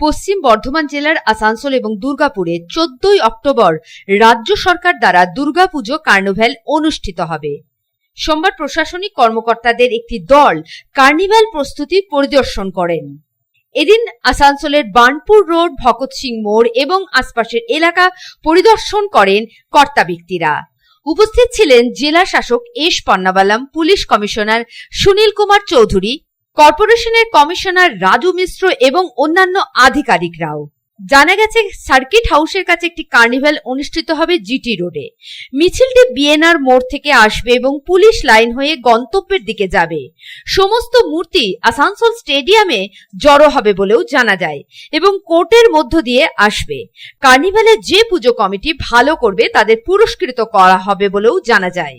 পশ্চিম বর্ধমান জেলার আসানসোল এবং দুর্গাপুরে চোদ্দই অক্টোবর রাজ্য সরকার দ্বারা দুর্গাপুজো কার্নিভ্যাল অনুষ্ঠিত হবে। সোমবার প্রশাসনিক কর্মকর্তাদের একটি দল কার্নিভ্যাল প্রস্তুতি পরিদর্শন করেন। এদিন আসানসোলের বার্নপুর রোড ভগৎ সিং মোড় এবং আশপাশের এলাকা পরিদর্শন করেন কর্তা ব্যক্তিরা। উপস্থিত ছিলেন জেলা শাসক S Pannabalam, police commissioner Sunil Kumar Chowdhury কর্পোরেশনের কমিশনার রাজু মিশ্র এবং অন্যান্য আধিকারিকরাও। জানা গেছে, সার্কিট হাউসের কাছে একটি কার্নিভ্যাল অনুষ্ঠিত হবে জিটি রোডে। মিছিলটি বিএনআর মোড় থেকে আসবে এবং পুলিশ লাইন হয়ে গন্তব্যের দিকে যাবে। সমস্ত মূর্তি আসানসোল স্টেডিয়ামে জড়ো হবে বলেও জানা যায় এবং কোর্টের মধ্য দিয়ে আসবে। কার্নিভ্যালে যে পুজো কমিটি ভালো করবে, তাদের পুরস্কৃত করা হবে বলেও জানা যায়।